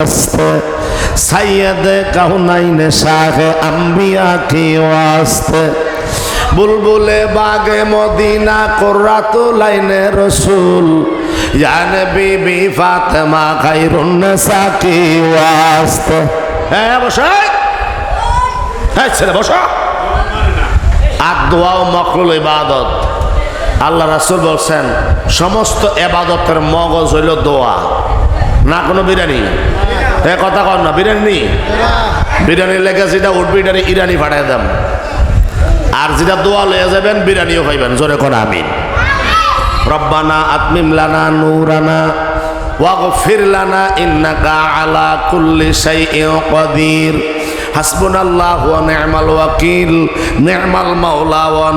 वास्ते सैयद कहुनैन शाह अम्बिया की वास्ते बुलबुले बागे मदीना कुर्रातु लाइने रसूल यान बीबी फातिमा खैरुन्नसा की वास्ते হ্যাঁ বসাই হ্যাঁ ছেলে বসা আর দোয়া ও মকরুল ইবাদত আল্লাহ রাসূল বলছেন সমস্ত এবাদতের মগজ হইল দোয়া না, কোনো বিরিয়ানি? এ কথা কন না, বিরিয়ানি বিরিয়ানির বিরিয়ানি লেগে যেটা উঠবে, এটা ইরানি ফাটাই দাম আর যেটা দোয়া লয়ে যাবেন, বিরিয়ানিও খাইবেন জোরে কোন, আমিন। রব্বানা আতমিম লানা, নূরানা, ওয়াগফির লানা, ইন্নাকা আলা কুল্লি শাইইন কাদির। ওয়াকিল মাওলা ওয়া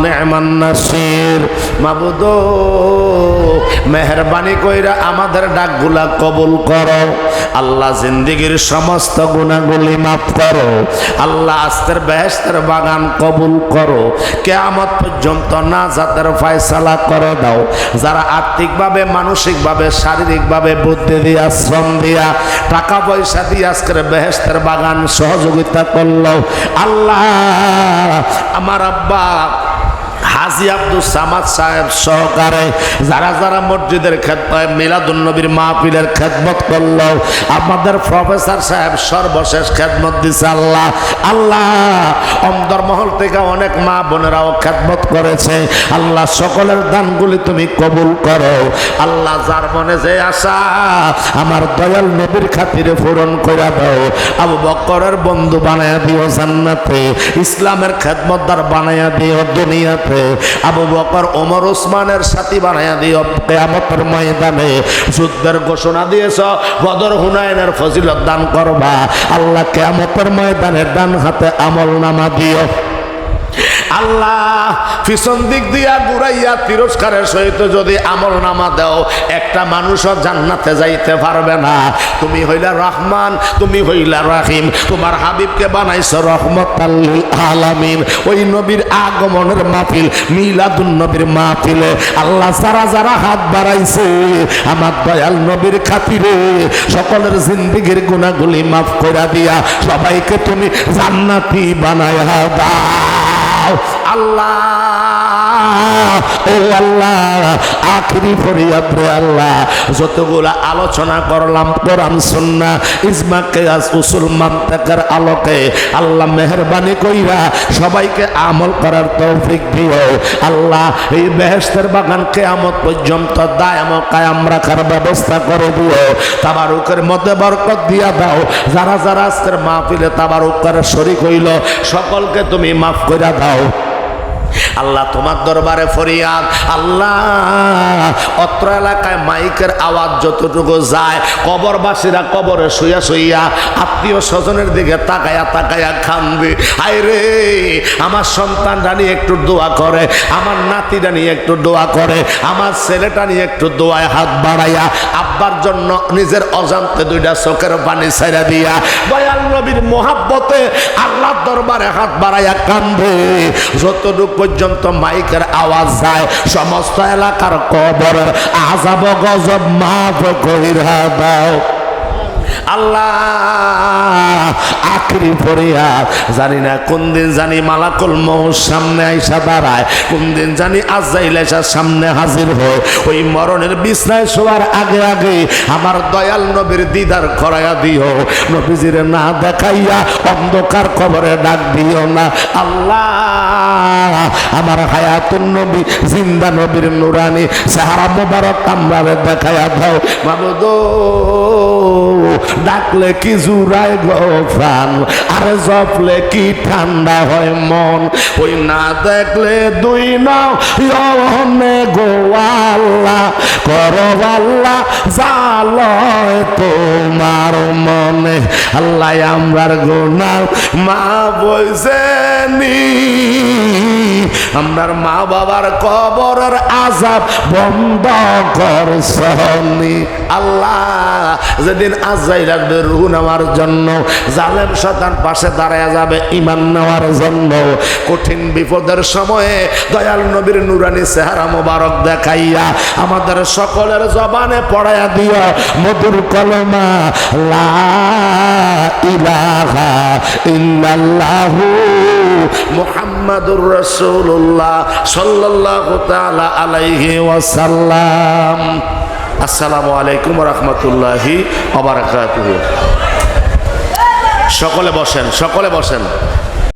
মেহরবানি কইরা আমাদের ডাকগুলা কবুল করো। আল্লাহ জিন্দিগির সমস্ত গুণাগুলি মাফ করো। আল্লাহ আস্তের বেহেস্তের বাগান কবুল করো। কেয়ামত পর্যন্ত না যাদের ফয়সালা করে দাও। যারা আর্থিকভাবে, মানসিকভাবে, শারীরিকভাবে বুদ্ধি দিয়া, শ্রম দিয়া, টাকা পয়সা দিয়ে আজকের বেহেস্তের বাগান সহযোগিতা করল আল্লাহ আমার আব্বা হাজি আব্দুল সামাদ সাহেব সহকারে যারা যারা মসজিদের খেদমত মিলাদুন্নবীর মাহফিলের খেদমত করল, আমাদের প্রফেসর সাহেব সর্বশেষ খেদমত দিছে আল্লাহ। আল্লাহ অন্দরমহল থেকে অনেক মা বোনেরাও খেদমত করেছে। আল্লাহ, সকলের দানগুলি তুমি কবুল করো। আল্লাহ, যার মনে যে আশা, আমার দয়াল নবীর খাতিরে পূরণ করে দাও। আবু বক্করের বন্ধু বানায়া দিও জান্নাতে, ইসলামের খেদমতদার বানায়া দিও দুনিয়াতে। আবু বকর, ওমর ওসমানের সাথী বানাইয়া দিও। কেয়ামতের ময়দানে যুদ্ধের ঘোষণা দিয়েছ, বদর হুনায়নের ফজিলত দান করবা। আল্লাহ কেয়ামতের ময়দানে ডান হাতে আমল নামা দিও। আল্লাহ, পিছন দিক দিয়া ঘুরাইয়া তিরস্কারের সহিত যদি আমল নামা দাও, একটা মানুষও জান্নাতে যাইতে পারবে না। তুমি হইলা রহমান, তুমি হইলা রাহিম। তোমার হাবিবকে বানাইছো রহমত আলামিন। ওই নবীর আগমনের মাহফিল, মিলাদুন নবীর মাহফিলে। আল্লাহ যারা যারা হাত বাড়াইছে, আমার দয়াল নবীর খাতিরে সকলের জিন্দিগির গুণাগুলি মাফ করে দিয়া সবাইকে তুমি জান্নাতি বানায় দাও। আল্লাহ। ও আল্লাহ, আখরি ফরিয়াদ আল্লাহ। যতগুলা আলোচনা করলাম কোরআন, সুন্না মান্তাকার আলোকে আল্লাহ মেহরবানি কইরা সবাইকে আমল করার তৌফিক দিও। আল্লাহ, এই বেহেস্তের বাগান কেয়ামত পর্যন্ত দায়াম কায়াম রাখার ব্যবস্থা করে দিও। তাবারুকের মধ্যে বরকত দিয়া দাও। যারা যারা আজকের মাহফিলে তাবারুক করে শরিক হইল, সকলকে তুমি মাফ করে দাও। আল্লাহ তোমার দরবারে ফরিয়াদ আল্লাহ অত্র এলাকায় মাইকের আওয়াজ যতটুকু যায়, কবরবাসীরা কবরে শুইয়া শুইয়া আত্মীয় স্বজনের দিকে তাকায়া তাকায়া খানবে হাই রে, আমার সন্তানরা নিয়ে একটু দোয়া করে, আমার নাতি নিয়ে একটু দোয়া করে, আমার ছেলেটা নিয়ে একটু দোয়ায় হাত বাড়াইয়া, আব্বার জন্য নিজের অজান্তে দুইটা চোখের পানি ছেড়ে দিয়া দয়াল নবীর মোহাব্বতে আল্লাহর দরবারে হাত বাড়াইয়া কান্দে যতটুকু পর্যন্ত মাইকের আওয়াজ যায়, সমস্ত এলাকার কবরের আজাব গজব মাফ কইরা দাও। আল্লাহ, আখরি ফরিয়াদ জানি না কোন জানি মালাকুল সামনে আইসা দাঁড়ায়, কোন জানি আজাইল সামনে হাজির হয়। ওই মরণের বিছনায় আগে আগে আমার দয়াল নবীর দিদার করাইয়া দিও। নবীজির না দেখাইয়া অন্ধকার কবরে ডাক দিও না। আল্লাহ, আমার হায়াতুন নবী, জিন্দা নবীর নুরানি, সাহারা মোবারক কামরারে দেখাইয়া দাও। মাবুদো ডাকলে কি জুড়ায় গান আরে জপলে কি ঠান্ডা হয় মন? ওই না দেখলে দুই নাও গোয়াল্লা করবাল্লা জালয় তোমার আল্লাহ আমরার গোনা মা বইছেনি আমরার মা বাবার কবরের আজাব বন্ধ করছনি। আল্লাহ, যেদিন আজাই রাখবে রুহ নেওয়ার জন্য, জালেম শতান পাশে দাঁড়ায় যাবে ইমান নেওয়ার জন্য। কঠিন বিপদের সময়ে দয়াল নবীর নুরানি চেহারা মোবারক দেখাইয়া আমাদের সকলের জবানে পড়াইয়া দিয়া মধুর কলমা, লা ইলাহা ইল্লাল্লাহু মুহাম্মাদুর রাসূলুল্লাহ সাল্লাল্লাহু তাআলা আলাইহি ওয়াসাল্লাম। আসসালামু আলাইকুম রহমতুল্লাহি অবরাকাতুহু সকলে বসেন সকলে বসেন।